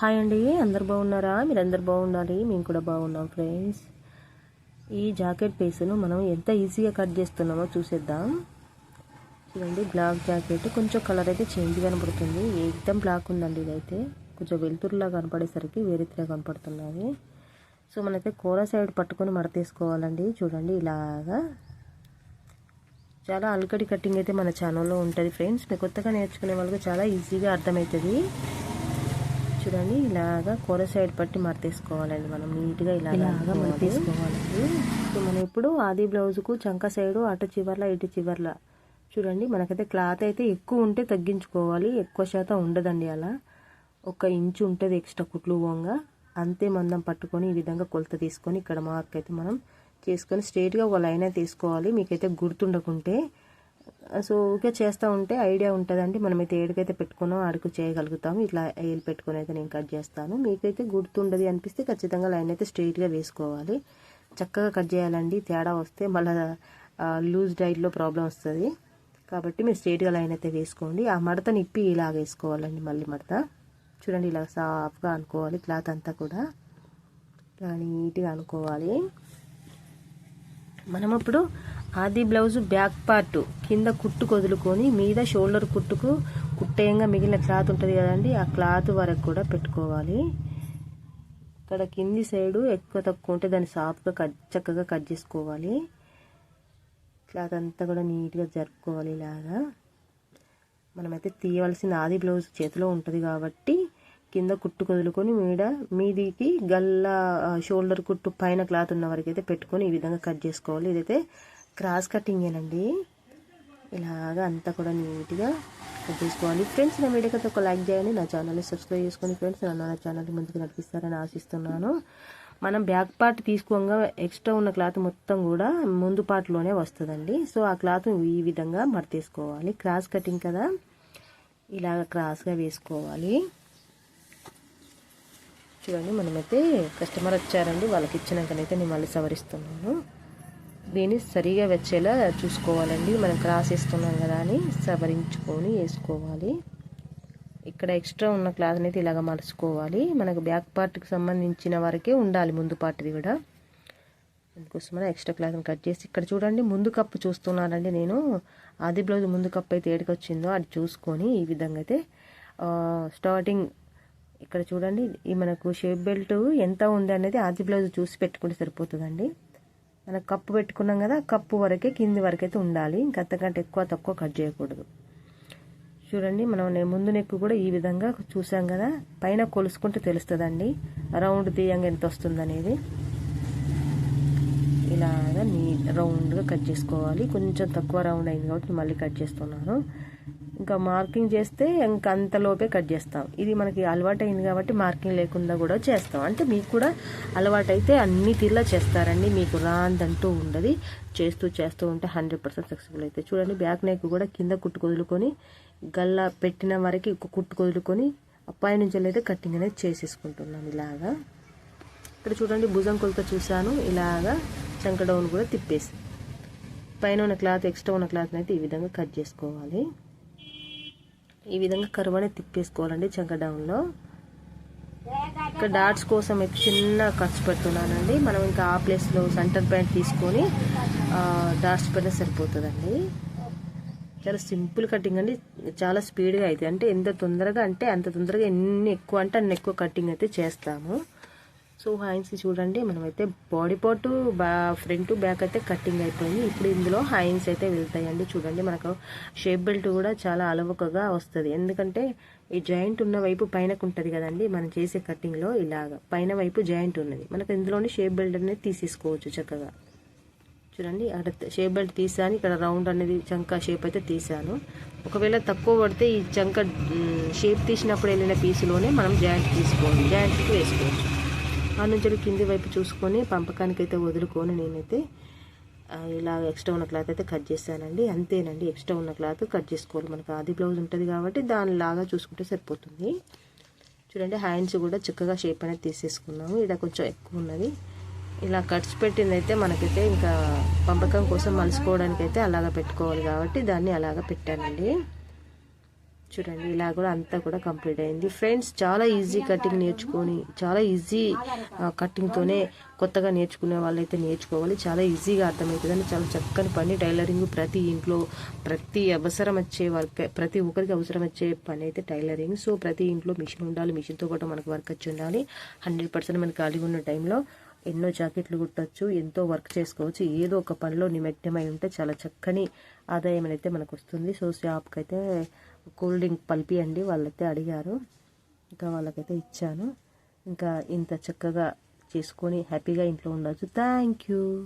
Hi అండి అందరు బాగున్నారా? మీరు అందరు బాగుండాలి మేము కూడా బాగున్నాం ఫ్రెండ్స్. ఈ జాకెట్ పీస్ను మనం ఎంత ఈజీగా కట్ చేస్తున్నామో చూసేద్దాం. చూడండి బ్లాక్ జాకెట్. కొంచెం కలర్ అయితే చేంజ్ కనపడుతుంది. ఏకదం బ్లాక్ ఉందండి ఇదైతే. కొంచెం వెలుతురులా కనపడేసరికి వేరేతిగా కనపడుతున్నది. సో మనైతే కూర సైడ్ పట్టుకొని మడతీసుకోవాలండి. చూడండి ఇలాగా. చాలా అల్కడి కటింగ్ అయితే మన ఛానల్లో ఉంటుంది ఫ్రెండ్స్. మీరు కొత్తగా నేర్చుకునే వాళ్ళకి చాలా ఈజీగా అర్థమవుతుంది. చూడండి ఇలాగా కూర సైడ్ పట్టి మడతీసుకోవాలండి మనం. నీట్గా ఇలాగా మడతీసుకోవాలండి సో మనం ఇప్పుడు ఆది బ్లౌజ్కు చంక సైడు అటు చివర్ల ఇటు చివర్ల. చూడండి మనకైతే క్లాత్ అయితే ఎక్కువ ఉంటే తగ్గించుకోవాలి. ఎక్కువ శాతం ఉండదండి అలా. ఒక ఇంచు ఉంటుంది ఎక్స్ట్రా కుట్లు పోంగా అంతే మందం పట్టుకొని ఈ విధంగా కొలత తీసుకొని ఇక్కడ మార్క్ అయితే మనం చేసుకొని స్ట్రైట్గా ఒక లైన్ అయితే తీసుకోవాలి. మీకైతే గుర్తుండకుంటే సో ఊరికే చేస్తూ ఉంటే ఐడియా ఉంటుందండి. మనమైతే ఏడికైతే పెట్టుకున్నాం అడుగు చేయగలుగుతాము. ఇట్లా ఏలు పెట్టుకుని అయితే నేను కట్ చేస్తాను. మీకైతే గుర్తుండదు అనిపిస్తే ఖచ్చితంగా లైన్ అయితే స్ట్రైట్గా వేసుకోవాలి. చక్కగా కట్ చేయాలండి. తేడా వస్తే మళ్ళీ లూజ్ డైట్లో ప్రాబ్లం వస్తుంది. కాబట్టి మీరు స్ట్రైట్గా లైన్ అయితే వేసుకోండి. ఆ మడత నిప్పి ఇలా వేసుకోవాలండి మళ్ళీ మడత. చూడండి ఇలా సాఫ్గా అనుకోవాలి. క్లాత్ అంతా కూడా ఇలా నీట్గా అనుకోవాలి. మనం ఇప్పుడు ఆది బ్లౌజ్ బ్యాక్ పార్ట్ కింద కుట్టు కొదులుకొని మీద షోల్డర్ కుట్టుకు కుట్టేయంగా మిగిలిన క్లాత్ ఉంటుంది కదండి ఆ క్లాత్ వరకు కూడా పెట్టుకోవాలి. ఇక్కడ కింది సైడు ఎక్కువ తక్కువ ఉంటే దాన్ని సాఫ్ట్గా కట్ చక్కగా కట్ చేసుకోవాలి. క్లాత్ అంతా కూడా నీట్గా జరుపుకోవాలి ఇలాగా. మనమైతే తీయవలసిన ఆది బ్లౌజ్ చేతిలో ఉంటుంది కాబట్టి కింద కుట్టు కొదులుకొని మీద మీదికి గల్ల షోల్డర్ కుట్టు పైన క్లాత్ ఉన్న వరకు అయితే పెట్టుకొని ఈ విధంగా కట్ చేసుకోవాలి. ఇదైతే క్రాస్ కటింగేనండి ఇలాగా అంతా కూడా నీట్గా కట్ చేసుకోవాలి. ఫ్రెండ్స్ నా వీడియోకి అయితే ఒక లైక్ చేయండి. నా ఛానల్ని సబ్స్క్రైబ్ చేసుకొని ఫ్రెండ్స్. నన్ను నా ఛానల్ని ముందుకు నడిపిస్తారని ఆశిస్తున్నాను. మనం బ్యాక్ పార్ట్ తీసుకోగా ఎక్స్ట్రా ఉన్న క్లాత్ మొత్తం కూడా ముందు పార్ట్లోనే వస్తుందండి. సో ఆ క్లాత్ ఈ విధంగా మడతీసుకోవాలి. క్రాస్ కటింగ్ కదా. ఇలాగ క్రాస్గా వేసుకోవాలి. చూడండి మనమైతే కస్టమర్ వచ్చారండి. వాళ్ళకి ఇచ్చినాకనైతే నేను మళ్ళీ సవరిస్తున్నాను. దీన్ని సరిగా వచ్చేలా చూసుకోవాలండి. మనం క్రాస్ వేస్తున్నాం కదా అని సవరించుకొని వేసుకోవాలి. ఇక్కడ ఎక్స్ట్రా ఉన్న క్లాత్ని అయితే ఇలాగ మలుచుకోవాలి. మనకు బ్యాక్ పార్ట్కి సంబంధించిన వరకే ఉండాలి ముందు పార్ట్ది కూడా. అందుకోసమని ఎక్స్ట్రా క్లాత్ని కట్ చేసి ఇక్కడ చూడండి ముందు కప్పు చూస్తున్నానండి నేను. ఆది బ్లౌజ్ ముందు కప్పు అయితే ఏడికి వచ్చిందో అది చూసుకొని ఈ విధంగా అయితే స్టార్టింగ్ ఇక్కడ చూడండి ఈ మనకు షేప్ బెల్ట్ ఎంత ఉంది అనేది ఆది బ్లౌజ్ చూసి పెట్టుకుంటే సరిపోతుందండి. మనం కప్పు పెట్టుకున్నాం కదా కప్పు వరకే కింది వరకు అయితే ఉండాలి ఇంకంతకంటే ఎక్కువ తక్కువ కట్ చేయకూడదు. చూడండి మనం ముందు నెక్కు కూడా ఈ విధంగా చూసాం కదా పైన కొలుసుకుంటే తెలుస్తుందండి. రౌండ్ తీయంగా ఎంత వస్తుంది అనేది ఇలాగా నీ రౌండ్గా కట్ చేసుకోవాలి. కొంచెం తక్కువ రౌండ్ అయింది కాబట్టి మళ్ళీ కట్ చేస్తున్నాను. ఇంకా మార్కింగ్ చేస్తే ఇంకా అంతలోపే కట్ చేస్తాం. ఇది మనకి అలవాటు అయింది కాబట్టి మార్కింగ్ లేకుండా కూడా చేస్తాం. అంటే మీకు కూడా అలవాటు అయితే అన్ని తీర్లా చేస్తారండి. మీకు రాందంటూ ఉండదు. చేస్తూ చేస్తూ ఉంటే హండ్రెడ్ పర్సెంట్ సక్సెస్ఫుల్ అయితే. చూడండి బ్యాక్ నెక్ కూడా కింద కుట్టు కొదులుకొని గల్లా పెట్టిన వరకు కుట్టు కొదులుకొని పై నుంచి అయితే కట్టింగ్ అనేది చేసేసుకుంటున్నాం ఇలాగా. ఇక్కడ చూడండి భుజం కొలత చూశాను. ఇలాగా చంకడౌన్ కూడా తిప్పేసి. పైన ఉన్న క్లాత్ ఎక్స్ట్రా ఉన్న క్లాత్ని అయితే ఈ విధంగా కట్ చేసుకోవాలి. ఈ విధంగా కరువు అనేది తిప్పేసుకోవాలండి చంక డౌన్లో ఇక్కడ డాట్స్ కోసం అయితే చిన్న ఖర్చు పెడుతున్నానండి. మనం ఇంకా ఆ ప్లేస్లో సెంటర్ ప్యాంట్ తీసుకొని డాట్స్ పెడితే సరిపోతుందండి. చాలా సింపుల్ కటింగ్ అండి. చాలా స్పీడ్గా అవుతుంది అంటే ఎంత తొందరగా అంటే అంత తొందరగా ఎన్ని ఎక్కువ అంటే అన్ని ఎక్కువ కటింగ్ అయితే చేస్తాము. సో హాయిన్స్ చూడండి మనమైతే బాడీ పార్ట్ బా ఫ్రంట్ బ్యాక్ అయితే కటింగ్ అయిపోయింది. ఇప్పుడు ఇందులో హైన్స్ అయితే వెళ్తాయండి. చూడండి మనకు షేప్ బెల్ట్ కూడా చాలా అలవకగా వస్తుంది. ఎందుకంటే ఈ జాయింట్ ఉన్న వైపు పైనకు ఉంటుంది కదండి మనం చేసే కటింగ్లో ఇలాగా. పైన వైపు జాయింట్ ఉన్నది. మనకు ఇందులోనే షేప్ బెల్ట్ అనేది తీసేసుకోవచ్చు చక్కగా. చూడండి అక్కడ షేప్ బెల్ట్ తీసాను. ఇక్కడ రౌండ్ అనేది చంక షేప్ అయితే తీసాను. ఒకవేళ తక్కువ పడితే ఈ చంక షేప్ తీసినప్పుడు వెళ్ళిన పీసులోనే మనం జాయింట్ తీసుకోవాలి. జాయింట్కి వేసుకోవచ్చు. నుంచి కింది వైపు చూసుకొని పంపకానికి అయితే వదులుకొని నేనైతే ఇలా ఎక్స్ట్రా ఉన్న క్లాత్ అయితే కట్ చేశానండి అంతేనండి ఎక్స్ట్రా ఉన్న క్లాత్ కట్ చేసుకోవాలి. మనకు అది బ్లౌజ్ ఉంటుంది కాబట్టి దానిలాగా చూసుకుంటే సరిపోతుంది. చూడండి హ్యాండ్స్ కూడా చక్కగా షేప్ అనేది తీసేసుకున్నాము. ఇక్కడ కొంచెం ఎక్కువ ఉన్నది. ఇలా కట్స్ పెట్టింది అయితే మనకైతే ఇంకా పంపకం కోసం మలుసుకోవడానికి అయితే అలాగా పెట్టుకోవాలి కాబట్టి దాన్ని అలాగా పెట్టానండి. చూడండి ఇలా కూడా అంతా కూడా కంప్లీట్ అయింది. ఫ్రెండ్స్ చాలా ఈజీ కటింగ్ నేర్చుకొని చాలా ఈజీ కటింగ్తోనే కొత్తగా నేర్చుకునే వాళ్ళైతే నేర్చుకోవాలి. చాలా ఈజీగా అర్థమవుతుందని చాలా చక్కని పని టైలరింగ్ ప్రతి ఇంట్లో ప్రతి అవసరం వచ్చే వర్క్ ప్రతి ఒక్కరికి అవసరం వచ్చే పని అయితే టైలరింగ్. సో ప్రతి ఇంట్లో మిషన్ ఉండాలి మిషన్తో పాటు మనకు వర్క్ వచ్చి ఉండాలి. హండ్రెడ్ పర్సెంట్ మనకి ఖాళీగా ఉన్న టైంలో ఎన్నో జాకెట్లు కుట్టచ్చు ఎంతో వర్క్ చేసుకోవచ్చు ఏదో ఒక పనిలో నిమగ్నమై ఉంటే చాలా చక్కని ఆదాయం అయితే మనకు వస్తుంది సో షాప్కి అయితే కూల్ డ్రింక్ పల్పియండి వాళ్ళైతే అడిగారు. ఇంకా వాళ్ళకైతే ఇచ్చాను. ఇంకా ఇంత చక్కగా చేసుకొని హ్యాపీగా ఇంట్లో ఉండొచ్చు. Thank you.